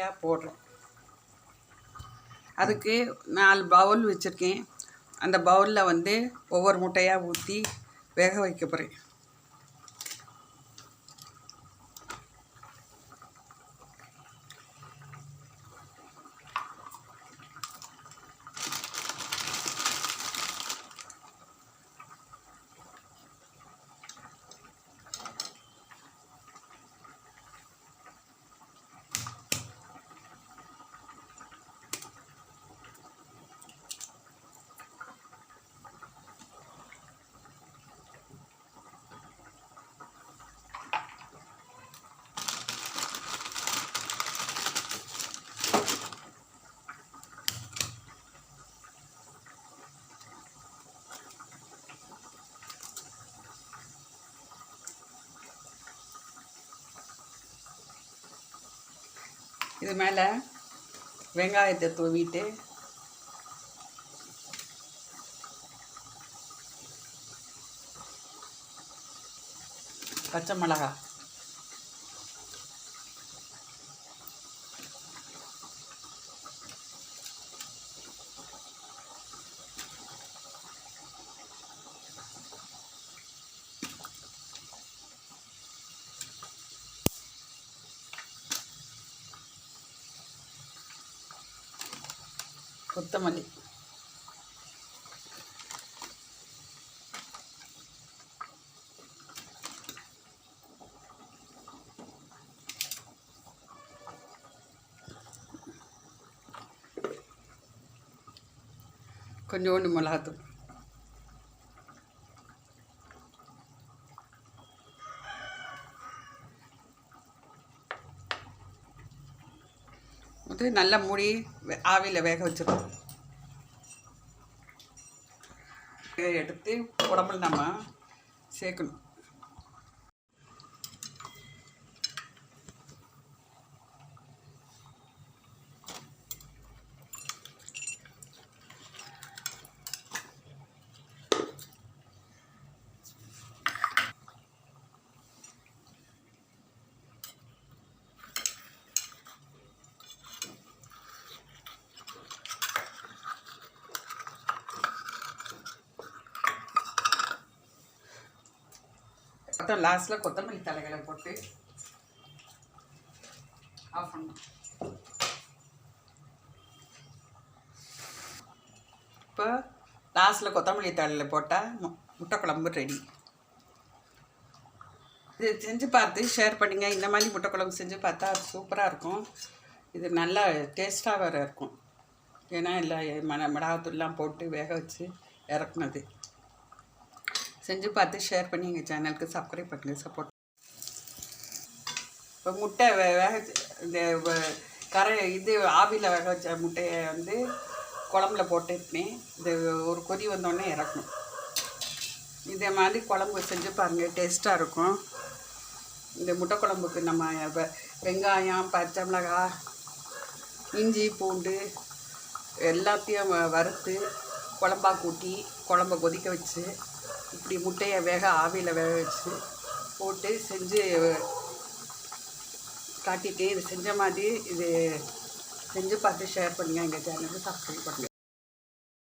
நிறையா போடுறேன் அதுக்கு நாலு பவுல் வச்சுருக்கேன். அந்த பவுலில் வந்து ஒவ்வொரு முட்டையாக ஊற்றி வேக வைக்க போகிறேன் இது மேலே வெங்காயத்தை தூவிட்டு பச்சை மிளகாய். கொத்தமல்லி கொஞ்சோண்டு மிளகாத்தூள் வந்து நல்லா மூடி வே- ஆவியில் வேக வச்சிடும் எடுத்து உடம்புல நம்ம சேர்க்கணும். அப்புறம் லாஸ்ட்டில் கொத்தமல்லி தலைகளை போட்டு ஆஃப் பண்ணணும். இப்போ லாஸ்ட்டில் கொத்தமல்லி தலையில போட்டால் மு முட்டை குழம்பு ரெடி இது செஞ்சு பார்த்து ஷேர் பண்ணுங்க. இந்த மாதிரி முட்டை குழம்பு செஞ்சு பார்த்தா சூப்பராக இருக்கும். இது நல்லா டேஸ்ட்டாக வேறு இருக்கும். ஏன்னா எல்லாம் மன மிளகாத்தூள்லாம் போட்டு வேக வச்சு இறக்குனது. செஞ்சு பார்த்து ஷேர் பண்ணி எங்கள் சேனலுக்கு சப்ஸ்கிரைப் பண்ணுங்கள் சப்போர்ட் இப்போ முட்டை வேக இந்த வ- கரை இது ஆவியில் வேக வச்ச முட்டையை வந்து குழம்புல போட்டுருப்பேன் இது ஒரு கொதி வந்தோடனே இறக்கணும். இதே மாதிரி குழம்பு செஞ்சு பாருங்கள் டேஸ்ட்டாக இருக்கும். இந்த முட்டை குழம்புக்கு நம்ம வெங்காயம் பச்சை மிளகாய் இஞ்சி பூண்டு எல்லாத்தையும் வ- வறுத்து குழம்பா கூட்டி குழம்ப கொதிக்க வச்சு இப்படி முட்டையை வேக ஆவியில் வேக வச்சு போட்டு செஞ்சு காட்டிட்டு இது செஞ்ச மாதிரி இது செஞ்சு பார்த்து ஷேர் பண்ணுங்கள் எங்கள் சேனலுக்கு சப்ஸ்கிரைப் பண்ணுங்கள்